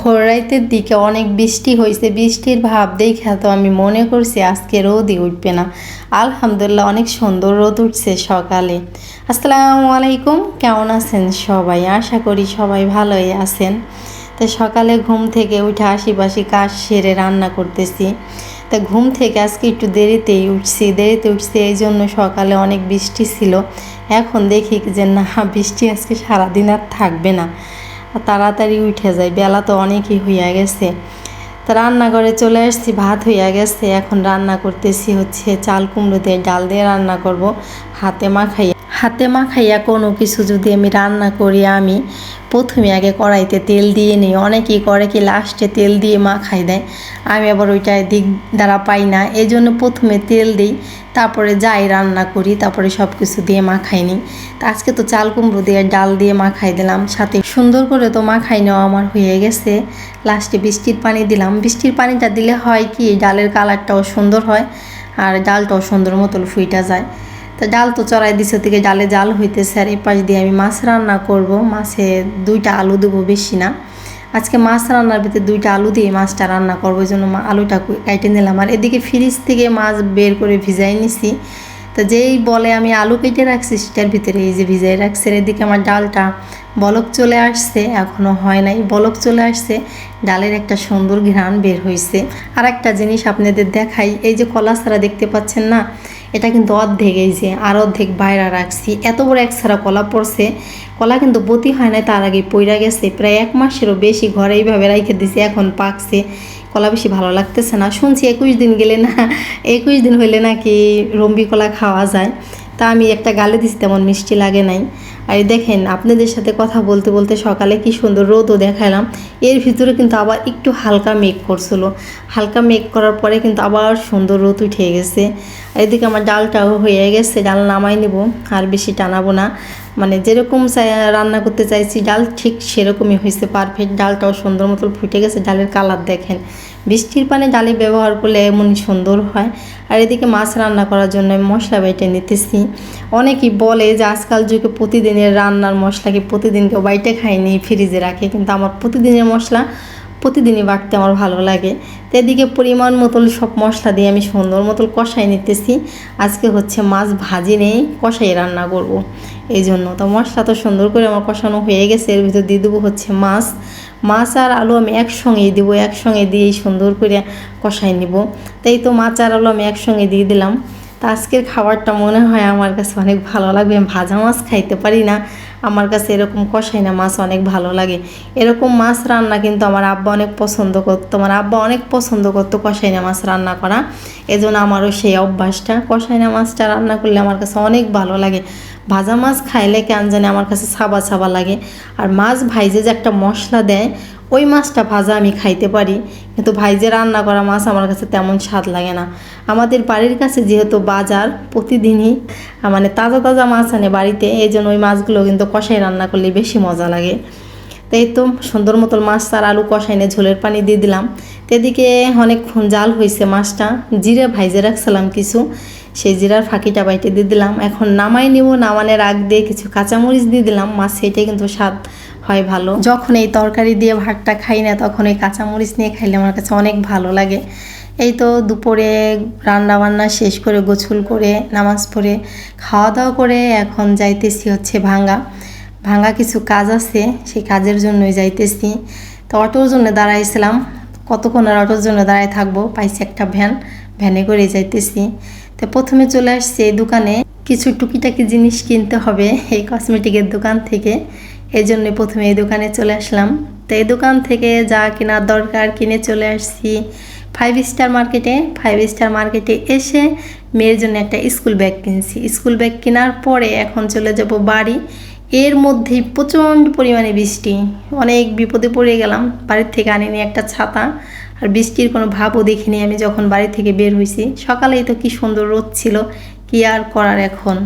ভোর রাইতের দিকে অনেক বৃষ্টি হয়েছে বৃষ্টির ভাব দেখে তো আমি মনে করছি আজকে রোদই উঠবে না। আলহামদুলিল্লাহ অনেক সুন্দর রোদ উঠছে সকালে। আসসালামু আলাইকুম, কেমন আছেন সবাই? আশা করি সবাই ভালোই আছেন। তো সকালে ঘুম থেকে উঠে আশিপাশি কাজ সেরে রান্না করতেছি। তা ঘুম থেকে আজকে একটু দেরিতেই উঠছি, দেরিতে উঠছি এই জন্য সকালে অনেক বৃষ্টি ছিল। এখন দেখি যে না, বৃষ্টি আজকে সারাদিন আর থাকবে না। তাড়াতাড়ি উঠে যায়, বেলা তো অনেকই হইয়া গেছে। তা রান্নাঘরে চলে আসছি, ভাত হইয়া গেছে, এখন রান্না করতেছি হচ্ছে চাল কুমড়ো দিয়ে, ডাল দিয়ে রান্না করব, হাতে মাখাইয়া। হাতে মাখাইয়া কোনো কিছু যদি আমি রান্না করি, আমি প্রথমে আগে কড়াইতে তেল দিয়ে নিই। অনেকেই করে কি লাস্টে তেল দিয়ে মাখাই দেয়। আমি আবার ওইটায় দিক দ্বারা পাই না। এই জন্য প্রথমে তেল দিই, তারপরে যাই রান্না করি, তারপরে সব কিছু দিয়ে মাখাই নিই। তা আজকে তো চাল কুমড়ো দিয়ে ডাল দিয়ে মাখাই দিলাম। সাথে সুন্দর করে তো মাখাই নেওয়া আমার হয়ে গেছে। লাস্টে বৃষ্টির পানি দিলাম। বৃষ্টির পানিটা দিলে হয় কি, ডালের কালারটাও সুন্দর হয়, আর ডালটাও সুন্দর মতো ফুইটা যায়। তো ডাল তো চড়াই দিছে থেকে ডালে জাল হইতেছে আর এপাশ পাশ দিয়ে আমি মাছ রান্না করব। মাছে দুইটা আলু দেবো বেশি না। আজকে মাছ রান্নার ভিতরে দুইটা আলু দিয়ে মাছটা রান্না করব, ওই জন্য আলুটা কেটে কাইটে নিলাম। আর এদিকে ফ্রিজ থেকে মাছ বের করে ভিজাই নিছি। তো যেই বলে আমি আলু কেটে রাখছি, সেটার ভিতরে এই যে ভিজাই রাখছে এদিকে আমার ডালটা বলক চলে আসছে এখনও হয় নাই। বলক চলে আসছে, ডালের একটা সুন্দর ঘ্রাণ বের হয়েছে আর একটা জিনিস আপনাদের দেখাই, এই যে কলা ছাড়া দেখতে পাচ্ছেন না, এটা কিন্তু অর্ধেক, এই যে আর অর্ধেক বাইরে রাখছি। এত বড় এক ছাড়া কলা পড়ছে, কলা কিন্তু বতি হয় না তার আগে পইরা গেছে, প্রায় এক মাসেরও বেশি ঘরে এইভাবে রাইখে দিছি, এখন পাকছে। কলা বেশি ভালো লাগতেছে না। শুনছি একুশ দিন গেলে না, একুশ দিন হইলে নাকি রম্বি কলা খাওয়া যায়। তা আমি একটা গালে দিছি, তেমন মিষ্টি লাগে নাই। আর দেখেন, আপনাদের সাথে কথা বলতে বলতে সকালে কি সুন্দর রোদও দেখালাম এর ভিতরে কিন্তু আবার একটু হালকা মেঘ করছিল। হালকা মেঘ করার পরে কিন্তু আবার সুন্দর রোদ উঠে গেছে। এদিকে আমার ডালটাও হয়ে গেছে, ডাল নামাই নেব, আর বেশি টানাবো না। মানে যেরকম রান্না করতে চাইছি, ডাল ঠিক সেরকমই হয়েছে পারফেক্ট ডালটাও সুন্দর মতো ফুটে গেছে, ডালের কালার দেখেন। বৃষ্টির পানে ডালে ব্যবহার করলে এমনই সুন্দর হয়। আর এদিকে মাছ রান্না করার জন্য মশলা বেটে নিতেছি। অনেকেই বলে যে, আজকাল যুগে প্রতিদিনের রান্নার মশলাকে প্রতিদিন কেউ বাইটে খায়নি ফ্রিজে রাখে। কিন্তু আমার প্রতিদিনের মশলা প্রতিদিনই বাটতে আমার ভালো লাগে। তো এদিকে পরিমাণ মতন সব মশলা দিয়ে আমি সুন্দর মতন কষাই নিতেছি। আজকে হচ্ছে মাছ ভাজি নেই, কষাই রান্না করব। এই জন্য তো মশলা তো সুন্দর করে আমার কষানো হয়ে গেছে, এর ভিতর দিয়ে দেবো হচ্ছে মাছ। মাছ আর আলু আমি একসঙ্গেই দেবো, একসঙ্গে দিয়েই সুন্দর করে কষাই নিব। তাই তো মাছ আর আলু আমি একসঙ্গে দিয়ে দিলাম। তা আজকের খাবারটা মনে হয় আমার কাছে অনেক ভালো লাগবে ভাজা মাছ খাইতে পারি না। আমার কাছে এরকম কষাই না মাছ অনেক ভালো লাগে। এরকম মাছ রান্না কিন্তু আমার আব্বা অনেক পছন্দ করতো, আমার আব্বা অনেক পছন্দ করতো কষাইনা মাছ রান্না করা। এজন্য আমারও সেই অভ্যাসটা, কষাইনা মাছটা রান্না করলে আমার কাছে অনেক ভালো লাগে। ভাজা মাছ খাইলে কেন জানে আমার কাছে ছাবা ছাবা লাগে। আর মাছ ভাইজে যে একটা মশলা দেয়, ওই মাছটা ভাজা আমি খাইতে পারি। কিন্তু ভাইজে রান্না করা মাছ আমার কাছে তেমন স্বাদ লাগে না। আমাদের বাড়ির কাছে যেহেতু বাজার প্রতিদিনই মানে তাজা তাজা মাছ আনে বাড়িতে এই জন্য ওই মাছগুলো কিন্তু কষাই রান্না করলে বেশি মজা লাগে। তাই তো সুন্দর মতো মাছ আর আলু কষাই নিয়ে ঝোলের পানি দিয়ে দিলাম। তো এদিকে অনেকক্ষণ জাল হয়েছে মাছটা। জিরে ভাইজে রাখছিলাম কিছু। সেই জিরার ফাঁকিটা বাইটে দিয়ে দিলাম। এখন নামাই নিব, নামানোর আগ দিয়ে কিছু কাঁচামরিচ দিয়ে দিলাম। মাছ সেটাই কিন্তু স্বাদ হয় ভালো। যখন এই তরকারি দিয়ে ভাতটা খাই না, তখন এই কাঁচামরিচ নিয়ে খাইলে আমার কাছে অনেক ভালো লাগে। এই তো দুপুরে রান্না বান্না শেষ করে গোছল করে, নামাজ পড়ে খাওয়া দাওয়া করে এখন যাইতেছি হচ্ছে ভাঙ্গা। ভাঙ্গা কিছু কাজ আছে, সেই কাজের জন্যই যাইতেছি। তো অটোর জন্য দাঁড়াইছিলাম। কতক্ষণ আর অটোর জন্য দাঁড়ায় থাকব? পাইছি একটা ভ্যান, ভ্যানে করে যাইতেছি। তো প্রথমে চলে আসছি এই দোকানে। কিছু টুকিটাকি জিনিস কিনতে হবে এই কসমেটিকের দোকান থেকে। এই জন্য প্রথমে এই দোকানে চলে আসলাম। তো এই দোকান থেকে যা কেনার দরকার কিনে চলে আসছি। ফাইভ স্টার মার্কেটে ফাইভ স্টার মার্কেটে এসে মেয়ের জন্য একটা স্কুল ব্যাগ কিনছি। স্কুল ব্যাগ কেনার পরে এখন চলে যাব বাড়ি। এর মধ্যে প্রচণ্ড পরিমাণে বৃষ্টি। অনেক বিপদে পড়ে গেলাম, বাড়ির থেকে আনিনি একটা ছাতা, আর বৃষ্টির কোনো ভাবও দেখিনি আমি যখন বাড়ি থেকে বের হয়েছি সকালেই তো কি সুন্দর রোদ ছিল, কি আর করার এখন?